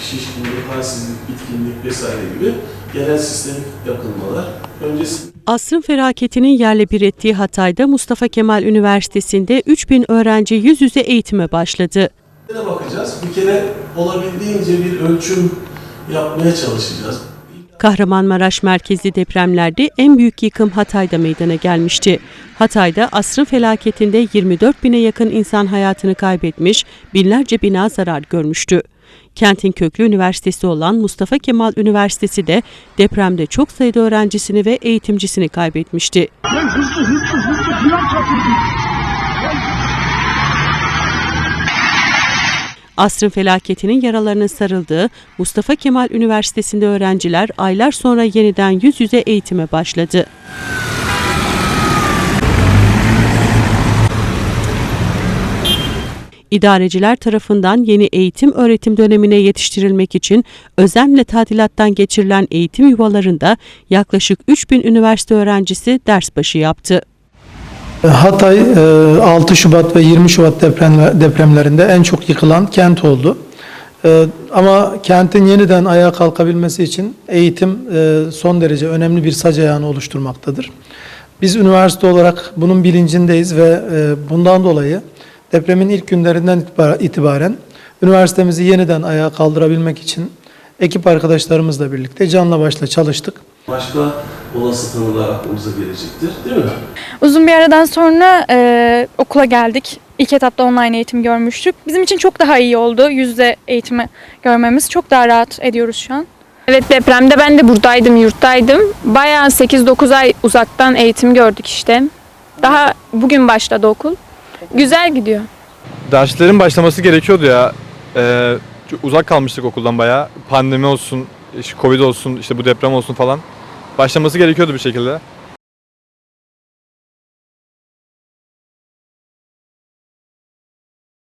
şişkinlik, halsizlik, bitkinlik vesaire gibi genel sistemik yakınmalar. Öncesinde Asrın felaketinin yerle bir ettiği Hatay'da Mustafa Kemal Üniversitesi'nde 3000 öğrenci yüz yüze eğitime başladı. de bakacağız. Bir kere olabildiğince bir ölçüm yapmaya çalışacağız. Kahramanmaraş merkezli depremlerde en büyük yıkım Hatay'da meydana gelmişti. Hatay'da asrın felaketinde 24 bine yakın insan hayatını kaybetmiş, binlerce bina zarar görmüştü. Kentin köklü üniversitesi olan Mustafa Kemal Üniversitesi de depremde çok sayıda öğrencisini ve eğitimcisini kaybetmişti. Asrın felaketinin yaralarının sarıldığı Mustafa Kemal Üniversitesi'nde öğrenciler aylar sonra yeniden yüz yüze eğitime başladı. İdareciler tarafından yeni eğitim öğretim dönemine yetiştirilmek için özenle tadilattan geçirilen eğitim yuvalarında yaklaşık 3000 üniversite öğrencisi ders başı yaptı. Hatay e, 6 Şubat ve 20 Şubat depremler- depremlerinde en çok yıkılan kent oldu. E, Ama kentin yeniden ayağa kalkabilmesi için eğitim e, son derece önemli bir sac ayağını oluşturmaktadır. Biz üniversite olarak bunun bilincindeyiz ve e, bundan dolayı depremin ilk günlerinden itibaren üniversitemizi yeniden ayağa kaldırabilmek için ekip arkadaşlarımızla birlikte canla başla çalıştık. Başka olası tanılar aklımıza gelecektir değil mi? Uzun bir aradan sonra e, okula geldik. İlk etapta online eğitim görmüştük. Bizim için çok daha iyi oldu. Yüz yüze eğitimi görmemiz. Çok daha rahat ediyoruz şu an. Evet depremde ben de buradaydım, yurttaydım. Bayağı 8-9 ay uzaktan eğitim gördük işte. Daha bugün başladı okul. Güzel gidiyor. Derslerin başlaması gerekiyordu ya. Ee, uzak kalmıştık okuldan bayağı. Pandemi olsun, işte Covid olsun, işte bu deprem olsun falan. Başlaması gerekiyordu bir şekilde.